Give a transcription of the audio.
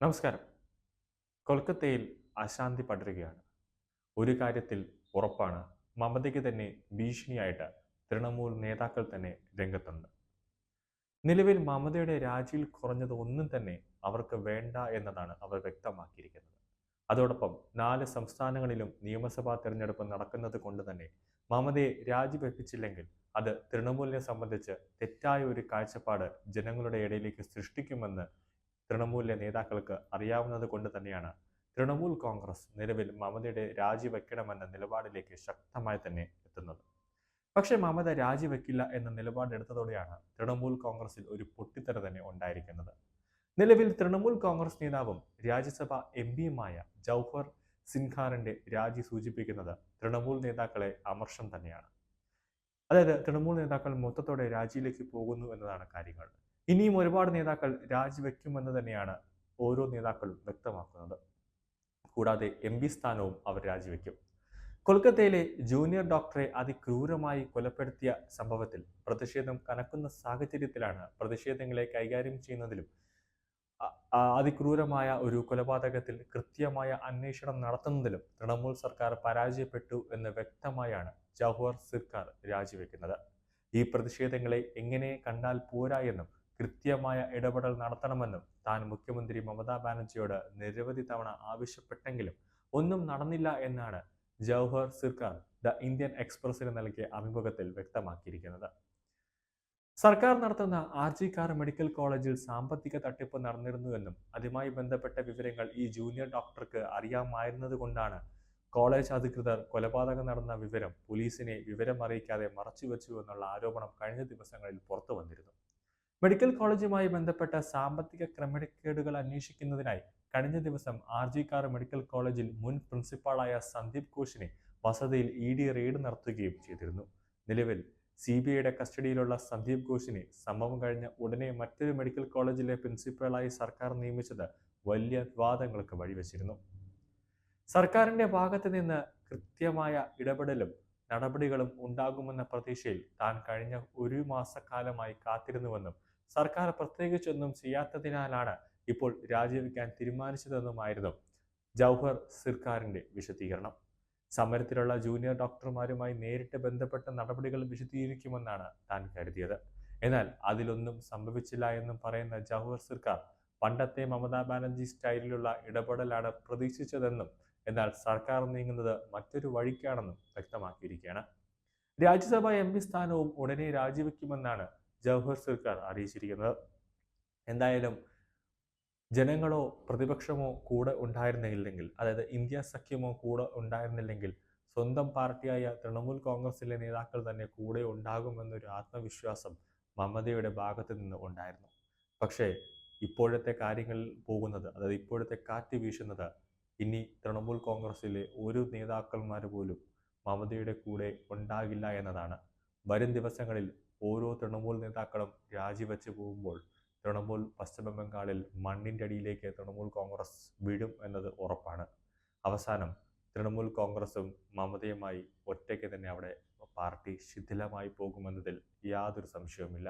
നമസ്കാരം. കൊൽക്കത്തയിൽ അശാന്തി പടരുകയാണ്. ഒരു കാര്യത്തിൽ ഉറപ്പാണ് മമതയ്ക്ക് തന്നെ ഭീഷണിയായിട്ട് തൃണമൂൽ നേതാക്കൾ തന്നെ രംഗത്തുണ്ട്. നിലവിൽ മമതയുടെ രാജിയിൽ കുറഞ്ഞത് ഒന്നും തന്നെ അവർക്ക് വേണ്ട എന്നതാണ് അവർ വ്യക്തമാക്കിയിരിക്കുന്നത്. അതോടൊപ്പം നാല് സംസ്ഥാനങ്ങളിലും നിയമസഭാ തെരഞ്ഞെടുപ്പ് നടക്കുന്നത് കൊണ്ട് തന്നെ മമതയെ രാജിവെപ്പിച്ചില്ലെങ്കിൽ അത് തൃണമൂലിനെ സംബന്ധിച്ച് തെറ്റായ ഒരു കാഴ്ചപ്പാട് ജനങ്ങളുടെ ഇടയിലേക്ക് സൃഷ്ടിക്കുമെന്ന് തൃണമൂലിലെ നേതാക്കൾക്ക് അറിയാവുന്നത് കൊണ്ട് തന്നെയാണ് തൃണമൂൽ കോൺഗ്രസ് നിലവിൽ മമതയുടെ രാജിവെക്കണമെന്ന നിലപാടിലേക്ക് ശക്തമായി തന്നെ എത്തുന്നത്. പക്ഷെ മമത രാജിവെക്കില്ല എന്ന നിലപാടെടുത്തതോടെയാണ് തൃണമൂൽ കോൺഗ്രസിൽ ഒരു പൊട്ടിത്തെറി തന്നെ ഉണ്ടായിരിക്കുന്നത്. നിലവിൽ തൃണമൂൽ കോൺഗ്രസ് നേതാവും രാജ്യസഭ എം പിയുമായ ജൗഹർ സിൻഖാറിന്റെ രാജി സൂചിപ്പിക്കുന്നത് തൃണമൂൽ നേതാക്കളെ അമർഷം തന്നെയാണ്. അതായത് തൃണമൂൽ നേതാക്കൾ മൊത്തത്തോടെ രാജിയിലേക്ക് പോകുന്നു എന്നതാണ് കാര്യങ്ങൾ. ഇനിയും ഒരുപാട് നേതാക്കൾ രാജിവെക്കുമെന്ന് തന്നെയാണ് ഓരോ നേതാക്കളും വ്യക്തമാക്കുന്നത്. കൂടാതെ എം പി സ്ഥാനവും അവർ രാജിവെക്കും. കൊൽക്കത്തയിലെ ജൂനിയർ ഡോക്ടറെ അതിക്രൂരമായി കൊലപ്പെടുത്തിയ സംഭവത്തിൽ പ്രതിഷേധം കനക്കുന്ന സാഹചര്യത്തിലാണ് പ്രതിഷേധങ്ങളെ കൈകാര്യം ചെയ്യുന്നതിലും അതിക്രൂരമായ ഒരു കൊലപാതകത്തിൽ കൃത്യമായ അന്വേഷണം നടത്തുന്നതിലും തൃണമൂൽ സർക്കാർ പരാജയപ്പെട്ടു എന്ന് വ്യക്തമായാണ് ജവഹർ സർക്കാർ രാജിവെക്കുന്നത്. ഈ പ്രതിഷേധങ്ങളെ എങ്ങനെ കണ്ടാൽ പോരാ എന്നും കൃത്യമായ ഇടപെടൽ നടത്തണമെന്നും താൻ മുഖ്യമന്ത്രി മമതാ ബാനർജിയോട് നിരവധി തവണ ആവശ്യപ്പെട്ടെങ്കിലും ഒന്നും നടന്നില്ല എന്നാണ് ജവഹർ സിർക്കാർ ദ ഇന്ത്യൻ എക്സ്പ്രസിന് നൽകിയ അഭിമുഖത്തിൽ വ്യക്തമാക്കിയിരിക്കുന്നത്. സർക്കാർ നടത്തുന്ന ആർ ജി കാർ മെഡിക്കൽ കോളേജിൽ സാമ്പത്തിക തട്ടിപ്പ് നടന്നിരുന്നുവെന്നും അതുമായി ബന്ധപ്പെട്ട വിവരങ്ങൾ ഈ ജൂനിയർ ഡോക്ടർക്ക് അറിയാമായിരുന്നത് കൊണ്ടാണ് കോളേജ് അധികൃതർ കൊലപാതകം നടന്ന വിവരം പോലീസിനെ വിവരം അറിയിക്കാതെ മറച്ചുവെച്ചു എന്നുള്ള ആരോപണം കഴിഞ്ഞ ദിവസങ്ങളിൽ പുറത്തു വന്നിരുന്നു മെഡിക്കൽ കോളേജുമായി ബന്ധപ്പെട്ട സാമ്പത്തിക ക്രമക്കേടുകൾ അന്വേഷിക്കുന്നതിനായി കഴിഞ്ഞ ദിവസം ആർ ജി കാർ മെഡിക്കൽ കോളേജിൽ മുൻ പ്രിൻസിപ്പാളായ സന്ദീപ് ഘോഷിനെ വസതിയിൽ ഇ ഡി റെയ്ഡ് നടത്തുകയും ചെയ്തിരുന്നു. നിലവിൽ സി ബി ഐയുടെ കസ്റ്റഡിയിലുള്ള സന്ദീപ് ഘോഷിനെ സംഭവം കഴിഞ്ഞ ഉടനെ മറ്റൊരു മെഡിക്കൽ കോളേജിലെ പ്രിൻസിപ്പളായി സർക്കാർ നിയമിച്ചത് വലിയ വിവാദങ്ങൾക്ക് വഴിവെച്ചിരുന്നു. സർക്കാരിന്റെ ഭാഗത്ത് നിന്ന് കൃത്യമായ ഇടപെടലും നടപടികളും ഉണ്ടാകുമെന്ന പ്രതീക്ഷയിൽ താൻ കഴിഞ്ഞ ഒരു മാസക്കാലമായി കാത്തിരുന്നുവെന്നും സർക്കാർ പ്രത്യേകിച്ചൊന്നും ചെയ്യാത്തതിനാലാണ് ഇപ്പോൾ രാജിവെക്കാൻ തീരുമാനിച്ചതെന്നുമായിരുന്നു ജൗഹർ സർക്കാരിന്റെ വിശദീകരണം. സമരത്തിലുള്ള ജൂനിയർ ഡോക്ടർമാരുമായി നേരിട്ട് ബന്ധപ്പെട്ട നടപടികൾ വിശദീകരിക്കുമെന്നാണ് താൻ കരുതിയത്. എന്നാൽ അതിലൊന്നും സംഭവിച്ചില്ല എന്നും പറയുന്ന ജവഹർ സർക്കാർ പണ്ടത്തെ മമതാ ബാനർജി സ്റ്റൈലിലുള്ള ഇടപെടലാണ് പ്രതീക്ഷിച്ചതെന്നും എന്നാൽ സർക്കാർ നീങ്ങുന്നത് മറ്റൊരു വഴിക്കാണെന്നും വ്യക്തമാക്കിയിരിക്കുകയാണ്. രാജ്യസഭാ എം പി സ്ഥാനവും ഉടനെ രാജിവെക്കുമെന്നാണ് ജവഹർ സർക്കാർ അറിയിച്ചിരിക്കുന്നത്. എന്തായാലും ജനങ്ങളോ പ്രതിപക്ഷമോ കൂടെ ഉണ്ടായിരുന്നില്ലെങ്കിൽ അതായത് ഇന്ത്യ സഖ്യമോ കൂടെ ഉണ്ടായിരുന്നില്ലെങ്കിൽ സ്വന്തം പാർട്ടിയായ തൃണമൂൽ കോൺഗ്രസിലെ നേതാക്കൾ തന്നെ കൂടെ ഉണ്ടാകുമെന്നൊരു ആത്മവിശ്വാസം മമതയുടെ ഭാഗത്ത് നിന്ന് ഉണ്ടായിരുന്നു. പക്ഷേ ഇപ്പോഴത്തെ കാര്യങ്ങൾ പോകുന്നത് അതായത് ഇപ്പോഴത്തെ കാറ്റ് വീശുന്നത് ഇനി തൃണമൂൽ കോൺഗ്രസിലെ ഒരു നേതാക്കന്മാർ പോലും മമതയുടെ കൂടെ ഉണ്ടാകില്ല എന്നതാണ്. വരും ദിവസങ്ങളിൽ ഓരോ തൃണമൂൽ നേതാക്കളും രാജിവെച്ച് പോകുമ്പോൾ തൃണമൂൽ പശ്ചിമ ബംഗാളിൽ മണ്ണിന്റെ അടിയിലേക്ക് തൃണമൂൽ കോൺഗ്രസ് വീഴും എന്നത് ഉറപ്പാണ്. അവസാനം തൃണമൂൽ കോൺഗ്രസും മമതയുമായി ഒറ്റയ്ക്ക് തന്നെ അവിടെ പാർട്ടി ശിഥിലമായി പോകുമെന്നതിൽ യാതൊരു സംശയവുമില്ല.